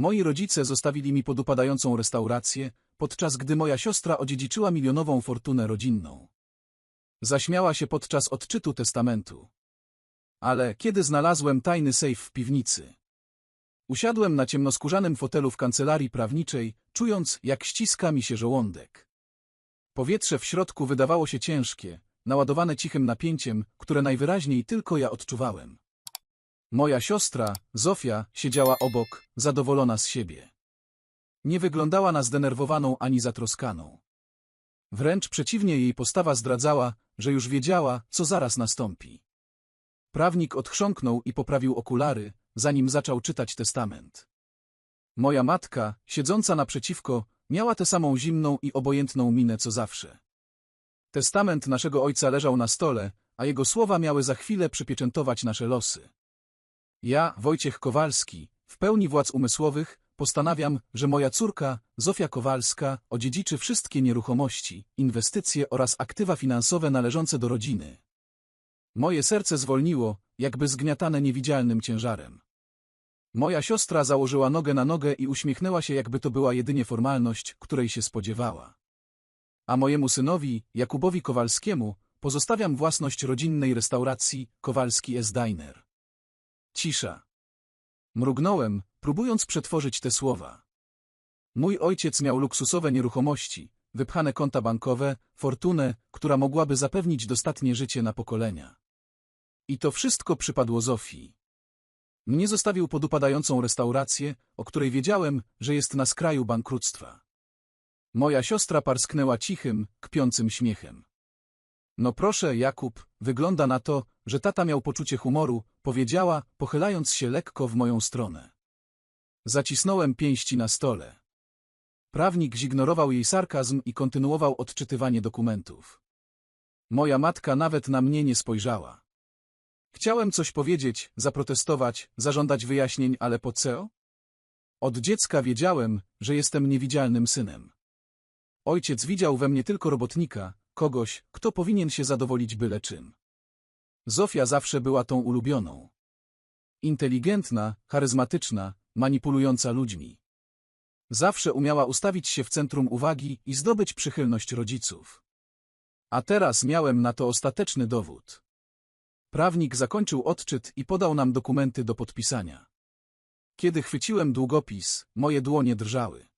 Moi rodzice zostawili mi podupadającą restaurację, podczas gdy moja siostra odziedziczyła milionową fortunę rodzinną. Zaśmiała się podczas odczytu testamentu. Ale kiedy znalazłem tajny sejf w piwnicy? Usiadłem na ciemnoskórzanym fotelu w kancelarii prawniczej, czując, jak ściska mi się żołądek. Powietrze w środku wydawało się ciężkie, naładowane cichym napięciem, które najwyraźniej tylko ja odczuwałem. Moja siostra, Zofia, siedziała obok, zadowolona z siebie. Nie wyglądała na zdenerwowaną ani zatroskaną. Wręcz przeciwnie jej postawa zdradzała, że już wiedziała, co zaraz nastąpi. Prawnik odchrząknął i poprawił okulary, zanim zaczął czytać testament. Moja matka, siedząca naprzeciwko, miała tę samą zimną i obojętną minę co zawsze. Testament naszego ojca leżał na stole, a jego słowa miały za chwilę przypieczętować nasze losy. Ja, Wojciech Kowalski, w pełni władz umysłowych, postanawiam, że moja córka, Zofia Kowalska, odziedziczy wszystkie nieruchomości, inwestycje oraz aktywa finansowe należące do rodziny. Moje serce zwolniło, jakby zgniatane niewidzialnym ciężarem. Moja siostra założyła nogę na nogę i uśmiechnęła się, jakby to była jedynie formalność, której się spodziewała. A mojemu synowi, Jakubowi Kowalskiemu, pozostawiam własność rodzinnej restauracji Kowalski S. Diner. Cisza. Mrugnąłem, próbując przetworzyć te słowa. Mój ojciec miał luksusowe nieruchomości, wypchane konta bankowe, fortunę, która mogłaby zapewnić dostatnie życie na pokolenia. I to wszystko przypadło Zofii. Mnie zostawił podupadającą restaurację, o której wiedziałem, że jest na skraju bankructwa. Moja siostra parsknęła cichym, kpiącym śmiechem. No proszę, Jakub, wygląda na to, że tata miał poczucie humoru, powiedziała, pochylając się lekko w moją stronę. Zacisnąłem pięści na stole. Prawnik zignorował jej sarkazm i kontynuował odczytywanie dokumentów. Moja matka nawet na mnie nie spojrzała. Chciałem coś powiedzieć, zaprotestować, zażądać wyjaśnień, ale po co? Od dziecka wiedziałem, że jestem niewidzialnym synem. Ojciec widział we mnie tylko robotnika, kogoś, kto powinien się zadowolić byle czym. Zofia zawsze była tą ulubioną. Inteligentna, charyzmatyczna, manipulująca ludźmi. Zawsze umiała ustawić się w centrum uwagi i zdobyć przychylność rodziców. A teraz miałem na to ostateczny dowód. Prawnik zakończył odczyt i podał nam dokumenty do podpisania. Kiedy chwyciłem długopis, moje dłonie drżały.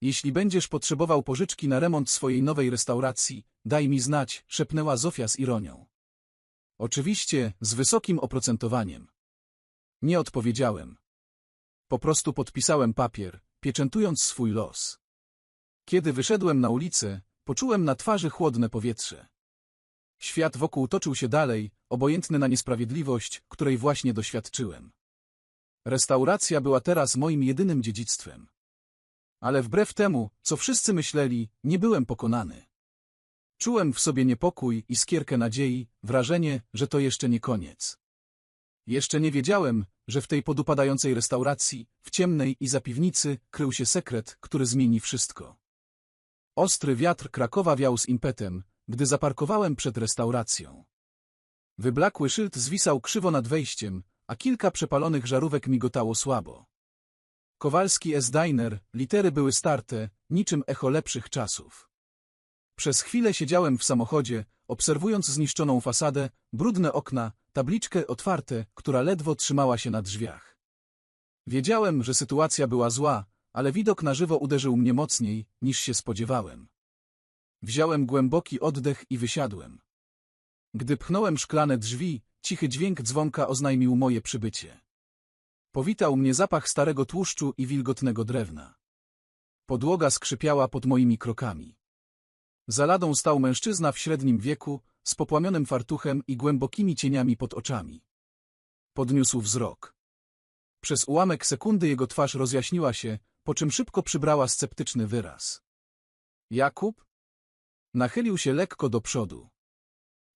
Jeśli będziesz potrzebował pożyczki na remont swojej nowej restauracji, daj mi znać, szepnęła Zofia z ironią. Oczywiście, z wysokim oprocentowaniem. Nie odpowiedziałem. Po prostu podpisałem papier, pieczętując swój los. Kiedy wyszedłem na ulicę, poczułem na twarzy chłodne powietrze. Świat wokół toczył się dalej, obojętny na niesprawiedliwość, której właśnie doświadczyłem. Restauracja była teraz moim jedynym dziedzictwem. Ale wbrew temu, co wszyscy myśleli, nie byłem pokonany. Czułem w sobie niepokój i skierkę nadziei, wrażenie, że to jeszcze nie koniec. Jeszcze nie wiedziałem, że w tej podupadającej restauracji, w ciemnej i za piwnicy, krył się sekret, który zmieni wszystko. Ostry wiatr Krakowa wiał z impetem, gdy zaparkowałem przed restauracją. Wyblakły szyld zwisał krzywo nad wejściem, a kilka przepalonych żarówek migotało słabo. Kowalski S-Diner, litery były starte, niczym echo lepszych czasów. Przez chwilę siedziałem w samochodzie, obserwując zniszczoną fasadę, brudne okna, tabliczkę otwarte, która ledwo trzymała się na drzwiach. Wiedziałem, że sytuacja była zła, ale widok na żywo uderzył mnie mocniej, niż się spodziewałem. Wziąłem głęboki oddech i wysiadłem. Gdy pchnąłem szklane drzwi, cichy dźwięk dzwonka oznajmił moje przybycie. Powitał mnie zapach starego tłuszczu i wilgotnego drewna. Podłoga skrzypiała pod moimi krokami. Za ladą stał mężczyzna w średnim wieku, z popłamionym fartuchem i głębokimi cieniami pod oczami. Podniósł wzrok. Przez ułamek sekundy jego twarz rozjaśniła się, po czym szybko przybrała sceptyczny wyraz. Jakub? Nachylił się lekko do przodu.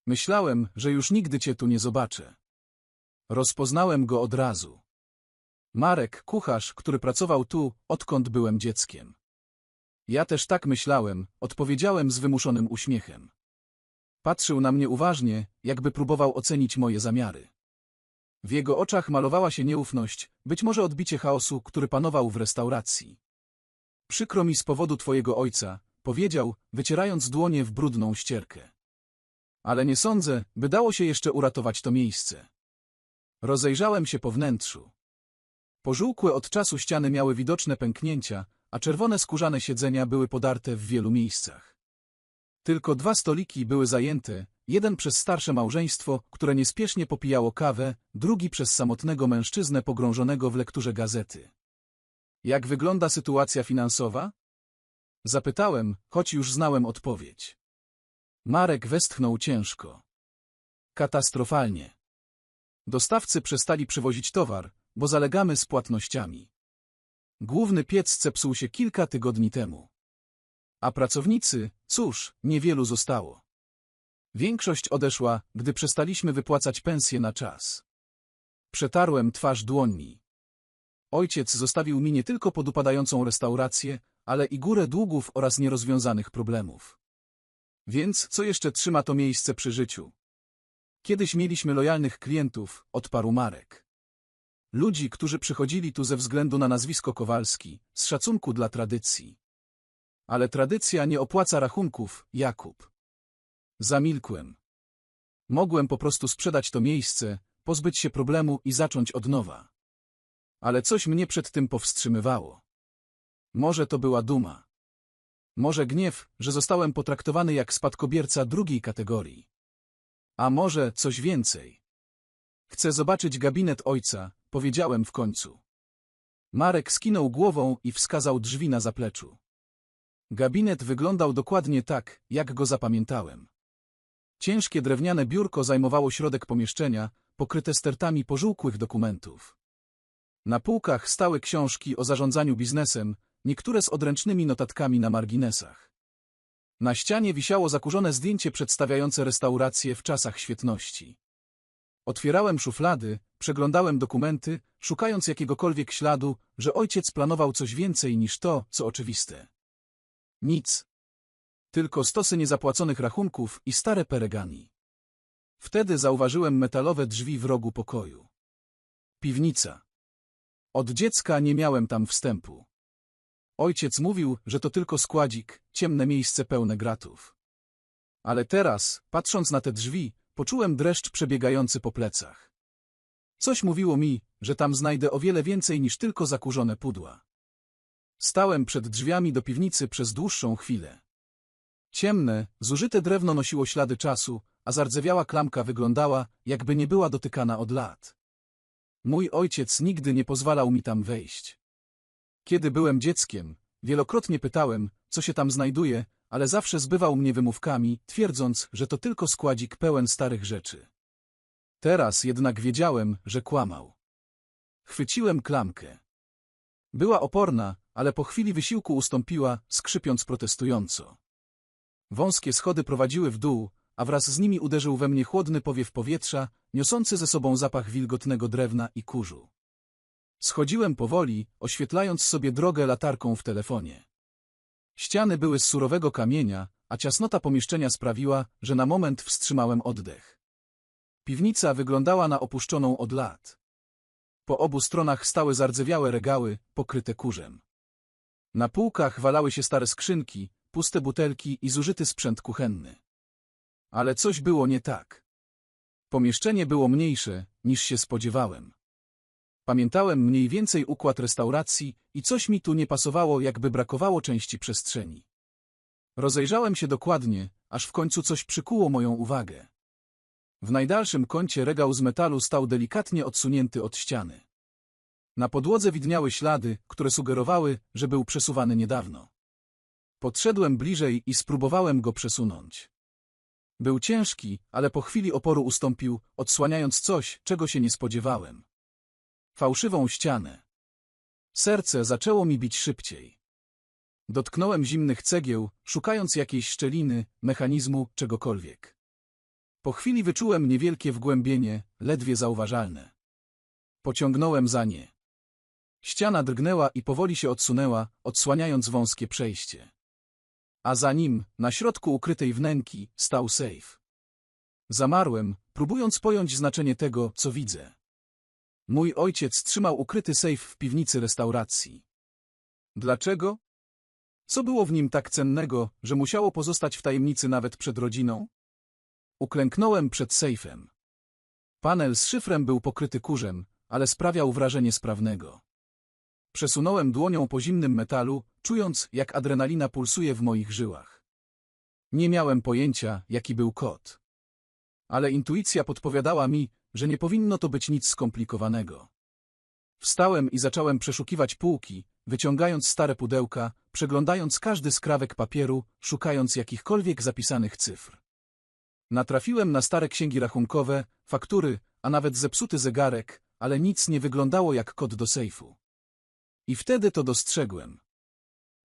Myślałem, że już nigdy cię tu nie zobaczę. Rozpoznałem go od razu. Marek, kucharz, który pracował tu, odkąd byłem dzieckiem. Ja też tak myślałem, odpowiedziałem z wymuszonym uśmiechem. Patrzył na mnie uważnie, jakby próbował ocenić moje zamiary. W jego oczach malowała się nieufność, być może odbicie chaosu, który panował w restauracji. Przykro mi z powodu twojego ojca, powiedział, wycierając dłonie w brudną ścierkę. Ale nie sądzę, by dało się jeszcze uratować to miejsce. Rozejrzałem się po wnętrzu. Pożółkłe od czasu ściany miały widoczne pęknięcia, a czerwone skórzane siedzenia były podarte w wielu miejscach. Tylko dwa stoliki były zajęte, jeden przez starsze małżeństwo, które niespiesznie popijało kawę, drugi przez samotnego mężczyznę pogrążonego w lekturze gazety. Jak wygląda sytuacja finansowa? Zapytałem, choć już znałem odpowiedź. Marek westchnął ciężko. Katastrofalnie. Dostawcy przestali przywozić towar, bo zalegamy z płatnościami. Główny piec zepsuł się kilka tygodni temu. A pracownicy, cóż, niewielu zostało. Większość odeszła, gdy przestaliśmy wypłacać pensje na czas. Przetarłem twarz dłońmi. Ojciec zostawił mi nie tylko podupadającą restaurację, ale i górę długów oraz nierozwiązanych problemów. Więc co jeszcze trzyma to miejsce przy życiu? Kiedyś mieliśmy lojalnych klientów, odparł Marek. Ludzi, którzy przychodzili tu ze względu na nazwisko Kowalski, z szacunku dla tradycji. Ale tradycja nie opłaca rachunków, Jakub. Zamilkłem. Mogłem po prostu sprzedać to miejsce, pozbyć się problemu i zacząć od nowa. Ale coś mnie przed tym powstrzymywało. Może to była duma. Może gniew, że zostałem potraktowany jak spadkobierca drugiej kategorii. A może coś więcej. Chcę zobaczyć gabinet ojca, powiedziałem w końcu. Marek skinął głową i wskazał drzwi na zapleczu. Gabinet wyglądał dokładnie tak, jak go zapamiętałem. Ciężkie drewniane biurko zajmowało środek pomieszczenia, pokryte stertami pożółkłych dokumentów. Na półkach stały książki o zarządzaniu biznesem, niektóre z odręcznymi notatkami na marginesach. Na ścianie wisiało zakurzone zdjęcie przedstawiające restaurację w czasach świetności. Otwierałem szuflady, przeglądałem dokumenty, szukając jakiegokolwiek śladu, że ojciec planował coś więcej niż to, co oczywiste. Nic. Tylko stosy niezapłaconych rachunków i stare peregani. Wtedy zauważyłem metalowe drzwi w rogu pokoju. Piwnica. Od dziecka nie miałem tam wstępu. Ojciec mówił, że to tylko składzik, ciemne miejsce pełne gratów. Ale teraz, patrząc na te drzwi, poczułem dreszcz przebiegający po plecach. Coś mówiło mi, że tam znajdę o wiele więcej niż tylko zakurzone pudła. Stałem przed drzwiami do piwnicy przez dłuższą chwilę. Ciemne, zużyte drewno nosiło ślady czasu, a zardzewiała klamka wyglądała, jakby nie była dotykana od lat. Mój ojciec nigdy nie pozwalał mi tam wejść. Kiedy byłem dzieckiem, wielokrotnie pytałem, co się tam znajduje, ale zawsze zbywał mnie wymówkami, twierdząc, że to tylko składzik pełen starych rzeczy. Teraz jednak wiedziałem, że kłamał. Chwyciłem klamkę. Była oporna, ale po chwili wysiłku ustąpiła, skrzypiąc protestująco. Wąskie schody prowadziły w dół, a wraz z nimi uderzył we mnie chłodny powiew powietrza, niosący ze sobą zapach wilgotnego drewna i kurzu. Schodziłem powoli, oświetlając sobie drogę latarką w telefonie. Ściany były z surowego kamienia, a ciasnota pomieszczenia sprawiła, że na moment wstrzymałem oddech. Piwnica wyglądała na opuszczoną od lat. Po obu stronach stały zardzewiałe regały, pokryte kurzem. Na półkach walały się stare skrzynki, puste butelki i zużyty sprzęt kuchenny. Ale coś było nie tak. Pomieszczenie było mniejsze, niż się spodziewałem. Pamiętałem mniej więcej układ restauracji i coś mi tu nie pasowało, jakby brakowało części przestrzeni. Rozejrzałem się dokładnie, aż w końcu coś przykuło moją uwagę. W najdalszym kącie regał z metalu stał delikatnie odsunięty od ściany. Na podłodze widniały ślady, które sugerowały, że był przesuwany niedawno. Podszedłem bliżej i spróbowałem go przesunąć. Był ciężki, ale po chwili oporu ustąpił, odsłaniając coś, czego się nie spodziewałem. Fałszywą ścianę. Serce zaczęło mi bić szybciej. Dotknąłem zimnych cegieł, szukając jakiejś szczeliny, mechanizmu, czegokolwiek. Po chwili wyczułem niewielkie wgłębienie, ledwie zauważalne. Pociągnąłem za nie. Ściana drgnęła i powoli się odsunęła, odsłaniając wąskie przejście. A za nim, na środku ukrytej wnęki, stał sejf. Zamarłem, próbując pojąć znaczenie tego, co widzę. Mój ojciec trzymał ukryty sejf w piwnicy restauracji. Dlaczego? Co było w nim tak cennego, że musiało pozostać w tajemnicy nawet przed rodziną? Uklęknąłem przed sejfem. Panel z szyfrem był pokryty kurzem, ale sprawiał wrażenie sprawnego. Przesunąłem dłonią po zimnym metalu, czując, jak adrenalina pulsuje w moich żyłach. Nie miałem pojęcia, jaki był kod. Ale intuicja podpowiadała mi, że nie powinno to być nic skomplikowanego. Wstałem i zacząłem przeszukiwać półki, wyciągając stare pudełka, przeglądając każdy skrawek papieru, szukając jakichkolwiek zapisanych cyfr. Natrafiłem na stare księgi rachunkowe, faktury, a nawet zepsuty zegarek, ale nic nie wyglądało jak kod do sejfu. I wtedy to dostrzegłem.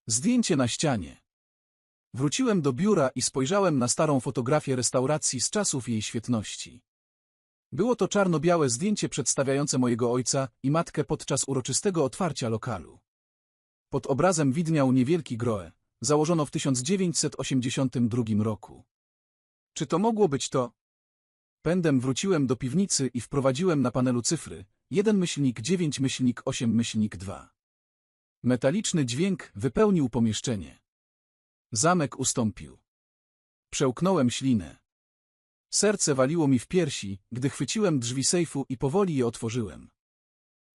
Zdjęcie na ścianie. Wróciłem do biura i spojrzałem na starą fotografię restauracji z czasów jej świetności. Było to czarno-białe zdjęcie przedstawiające mojego ojca i matkę podczas uroczystego otwarcia lokalu. Pod obrazem widniał niewielki groe. Założono w 1982 roku. Czy to mogło być to? Pędem wróciłem do piwnicy i wprowadziłem na panelu cyfry 1 myślnik 9 myślnik 8 myślnik 2. Metaliczny dźwięk wypełnił pomieszczenie. Zamek ustąpił. Przełknąłem ślinę. Serce waliło mi w piersi, gdy chwyciłem drzwi sejfu i powoli je otworzyłem.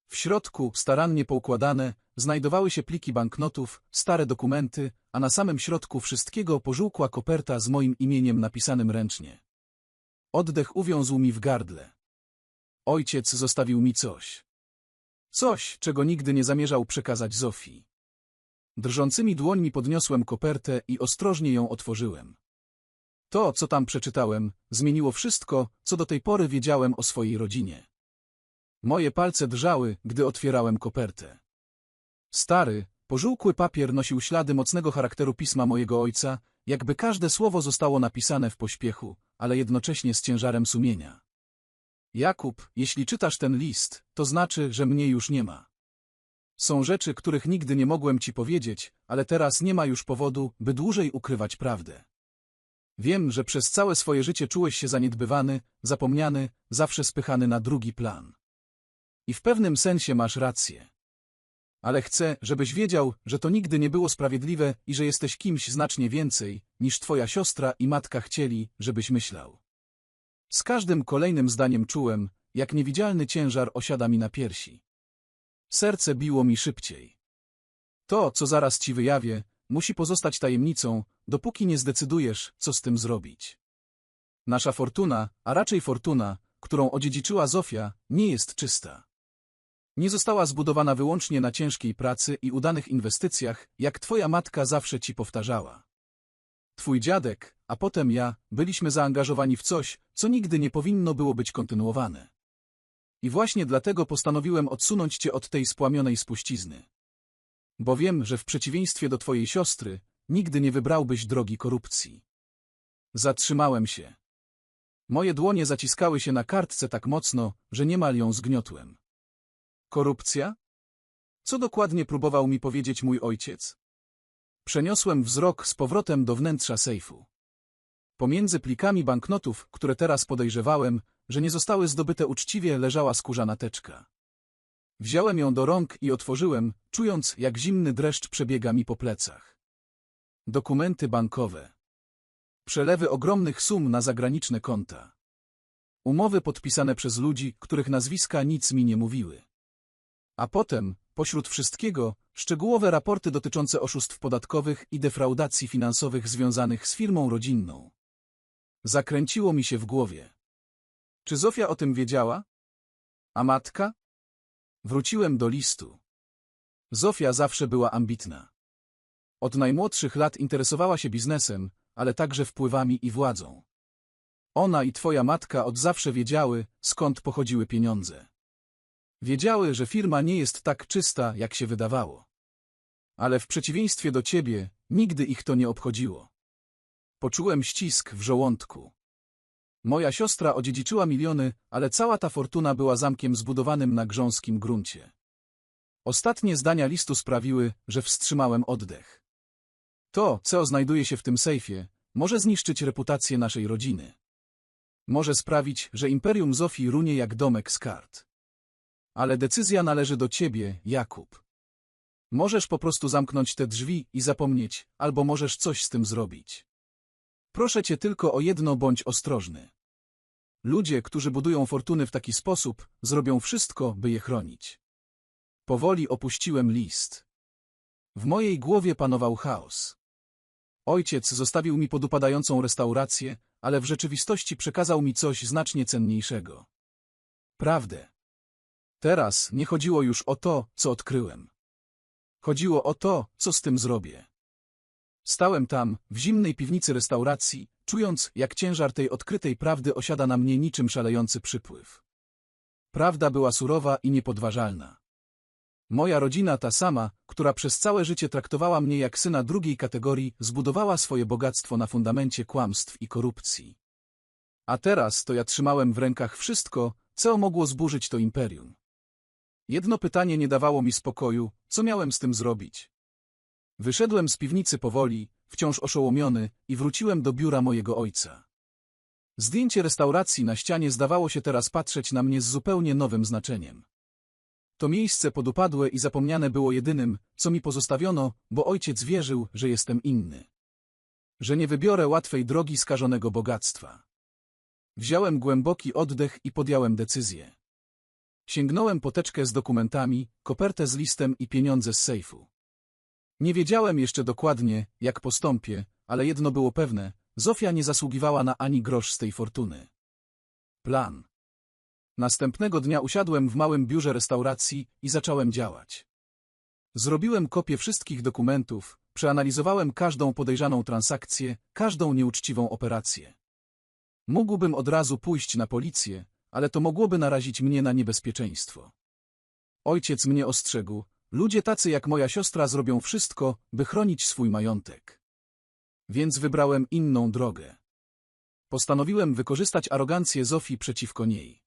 W środku, starannie poukładane, znajdowały się pliki banknotów, stare dokumenty, a na samym środku wszystkiego pożółkła koperta z moim imieniem napisanym ręcznie. Oddech uwiązł mi w gardle. Ojciec zostawił mi coś. Coś, czego nigdy nie zamierzał przekazać Zofii. Drżącymi dłońmi podniosłem kopertę i ostrożnie ją otworzyłem. To, co tam przeczytałem, zmieniło wszystko, co do tej pory wiedziałem o swojej rodzinie. Moje palce drżały, gdy otwierałem kopertę. Stary, pożółkły papier nosił ślady mocnego charakteru pisma mojego ojca, jakby każde słowo zostało napisane w pośpiechu, ale jednocześnie z ciężarem sumienia. Jakub, jeśli czytasz ten list, to znaczy, że mnie już nie ma. Są rzeczy, których nigdy nie mogłem ci powiedzieć, ale teraz nie ma już powodu, by dłużej ukrywać prawdę. Wiem, że przez całe swoje życie czułeś się zaniedbywany, zapomniany, zawsze spychany na drugi plan. I w pewnym sensie masz rację. Ale chcę, żebyś wiedział, że to nigdy nie było sprawiedliwe i że jesteś kimś znacznie więcej, niż twoja siostra i matka chcieli, żebyś myślał. Z każdym kolejnym zdaniem czułem, jak niewidzialny ciężar osiada mi na piersi. Serce biło mi szybciej. To, co zaraz ci wyjawię, musi pozostać tajemnicą, dopóki nie zdecydujesz, co z tym zrobić. Nasza fortuna, a raczej fortuna, którą odziedziczyła Zofia, nie jest czysta. Nie została zbudowana wyłącznie na ciężkiej pracy i udanych inwestycjach, jak twoja matka zawsze ci powtarzała. Twój dziadek, a potem ja, byliśmy zaangażowani w coś, co nigdy nie powinno było być kontynuowane. I właśnie dlatego postanowiłem odsunąć cię od tej spłamionej spuścizny. Bo wiem, że w przeciwieństwie do twojej siostry, nigdy nie wybrałbyś drogi korupcji. Zatrzymałem się. Moje dłonie zaciskały się na kartce tak mocno, że niemal ją zgniotłem. Korupcja? Co dokładnie próbował mi powiedzieć mój ojciec? Przeniosłem wzrok z powrotem do wnętrza sejfu. Pomiędzy plikami banknotów, które teraz podejrzewałem, że nie zostały zdobyte uczciwie, leżała skórzana teczka. Wziąłem ją do rąk i otworzyłem, czując, jak zimny dreszcz przebiega mi po plecach. Dokumenty bankowe. Przelewy ogromnych sum na zagraniczne konta. Umowy podpisane przez ludzi, których nazwiska nic mi nie mówiły. A potem, pośród wszystkiego, szczegółowe raporty dotyczące oszustw podatkowych i defraudacji finansowych związanych z firmą rodzinną. Zakręciło mi się w głowie. Czy Zofia o tym wiedziała? A matka? Wróciłem do listu. Zofia zawsze była ambitna. Od najmłodszych lat interesowała się biznesem, ale także wpływami i władzą. Ona i twoja matka od zawsze wiedziały, skąd pochodziły pieniądze. Wiedziały, że firma nie jest tak czysta, jak się wydawało. Ale w przeciwieństwie do ciebie, nigdy ich to nie obchodziło. Poczułem ścisk w żołądku. Moja siostra odziedziczyła miliony, ale cała ta fortuna była zamkiem zbudowanym na grząskim gruncie. Ostatnie zdania listu sprawiły, że wstrzymałem oddech. To, co znajduje się w tym sejfie, może zniszczyć reputację naszej rodziny. Może sprawić, że imperium Zofii runie jak domek z kart. Ale decyzja należy do ciebie, Jakub. Możesz po prostu zamknąć te drzwi i zapomnieć, albo możesz coś z tym zrobić. Proszę cię tylko o jedno bądź ostrożny. Ludzie, którzy budują fortuny w taki sposób, zrobią wszystko, by je chronić. Powoli opuściłem list. W mojej głowie panował chaos. Ojciec zostawił mi podupadającą restaurację, ale w rzeczywistości przekazał mi coś znacznie cenniejszego. Prawdę. Teraz nie chodziło już o to, co odkryłem. Chodziło o to, co z tym zrobię. Stałem tam, w zimnej piwnicy restauracji, czując, jak ciężar tej odkrytej prawdy osiada na mnie niczym szalejący przypływ. Prawda była surowa i niepodważalna. Moja rodzina, ta sama, która przez całe życie traktowała mnie jak syna drugiej kategorii, zbudowała swoje bogactwo na fundamencie kłamstw i korupcji. A teraz to ja trzymałem w rękach wszystko, co mogło zburzyć to imperium. Jedno pytanie nie dawało mi spokoju, co miałem z tym zrobić. Wyszedłem z piwnicy powoli, wciąż oszołomiony, i wróciłem do biura mojego ojca. Zdjęcie restauracji na ścianie zdawało się teraz patrzeć na mnie z zupełnie nowym znaczeniem. To miejsce podupadłe i zapomniane było jedynym, co mi pozostawiono, bo ojciec wierzył, że jestem inny. Że nie wybiorę łatwej drogi skażonego bogactwa. Wziąłem głęboki oddech i podjąłem decyzję. Sięgnąłem po teczkę z dokumentami, kopertę z listem i pieniądze z sejfu. Nie wiedziałem jeszcze dokładnie, jak postąpię, ale jedno było pewne, Zofia nie zasługiwała na ani grosz z tej fortuny. Plan. Następnego dnia usiadłem w małym biurze restauracji i zacząłem działać. Zrobiłem kopię wszystkich dokumentów, przeanalizowałem każdą podejrzaną transakcję, każdą nieuczciwą operację. Mógłbym od razu pójść na policję, ale to mogłoby narazić mnie na niebezpieczeństwo. Ojciec mnie ostrzegł, ludzie tacy jak moja siostra zrobią wszystko, by chronić swój majątek. Więc wybrałem inną drogę. Postanowiłem wykorzystać arogancję Zofii przeciwko niej.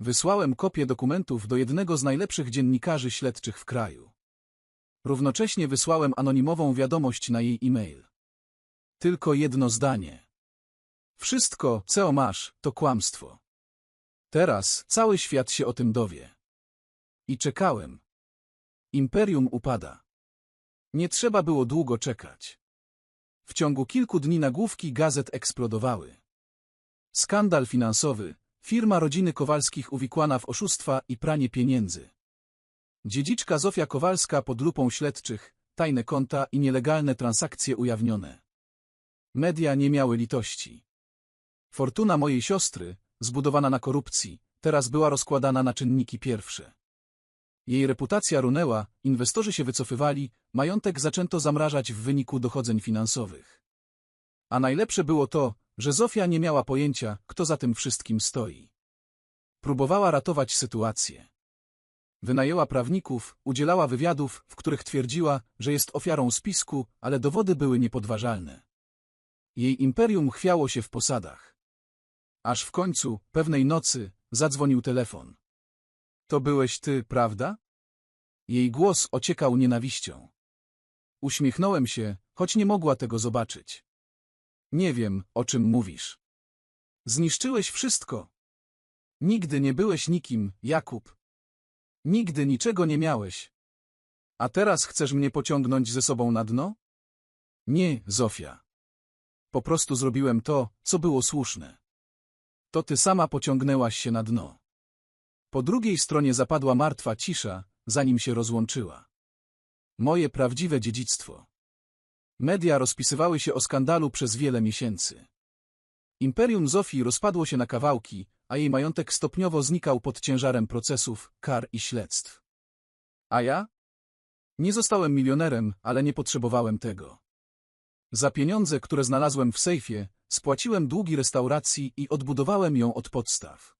Wysłałem kopię dokumentów do jednego z najlepszych dziennikarzy śledczych w kraju. Równocześnie wysłałem anonimową wiadomość na jej e-mail. Tylko jedno zdanie. Wszystko, co masz, to kłamstwo. Teraz cały świat się o tym dowie. I czekałem. Imperium upada. Nie trzeba było długo czekać. W ciągu kilku dni nagłówki gazet eksplodowały. Skandal finansowy, firma rodziny Kowalskich uwikłana w oszustwa i pranie pieniędzy. Dziedziczka Zofia Kowalska pod lupą śledczych, tajne konta i nielegalne transakcje ujawnione. Media nie miały litości. Fortuna mojej siostry, zbudowana na korupcji, teraz była rozkładana na czynniki pierwsze. Jej reputacja runęła, inwestorzy się wycofywali, majątek zaczęto zamrażać w wyniku dochodzeń finansowych. A najlepsze było to, że Zofia nie miała pojęcia, kto za tym wszystkim stoi. Próbowała ratować sytuację. Wynajęła prawników, udzielała wywiadów, w których twierdziła, że jest ofiarą spisku, ale dowody były niepodważalne. Jej imperium chwiało się w posadach. Aż w końcu, pewnej nocy, zadzwonił telefon. To byłeś ty, prawda? Jej głos ociekał nienawiścią. Uśmiechnąłem się, choć nie mogła tego zobaczyć. Nie wiem, o czym mówisz. Zniszczyłeś wszystko. Nigdy nie byłeś nikim, Jakub. Nigdy niczego nie miałeś. A teraz chcesz mnie pociągnąć ze sobą na dno? Nie, Zofia. Po prostu zrobiłem to, co było słuszne. To ty sama pociągnęłaś się na dno. Po drugiej stronie zapadła martwa cisza, zanim się rozłączyła. Moje prawdziwe dziedzictwo. Media rozpisywały się o skandalu przez wiele miesięcy. Imperium Zofii rozpadło się na kawałki, a jej majątek stopniowo znikał pod ciężarem procesów, kar i śledztw. A ja? Nie zostałem milionerem, ale nie potrzebowałem tego. Za pieniądze, które znalazłem w sejfie, spłaciłem długi restauracji i odbudowałem ją od podstaw.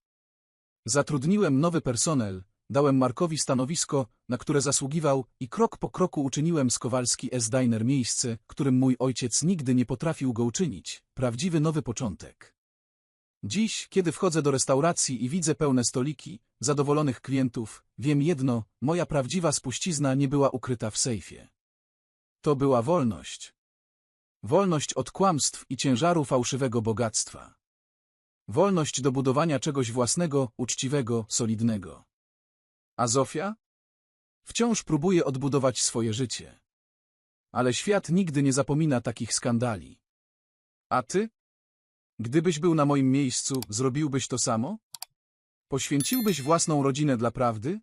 Zatrudniłem nowy personel, dałem Markowi stanowisko, na które zasługiwał i krok po kroku uczyniłem z Kowalski S-Diner miejsce, którym mój ojciec nigdy nie potrafił go uczynić, prawdziwy nowy początek. Dziś, kiedy wchodzę do restauracji i widzę pełne stoliki, zadowolonych klientów, wiem jedno, moja prawdziwa spuścizna nie była ukryta w sejfie. To była wolność. Wolność od kłamstw i ciężaru fałszywego bogactwa. Wolność do budowania czegoś własnego, uczciwego, solidnego. A Zofia? Wciąż próbuje odbudować swoje życie. Ale świat nigdy nie zapomina takich skandali. A ty? Gdybyś był na moim miejscu, zrobiłbyś to samo? Poświęciłbyś własną rodzinę dla prawdy?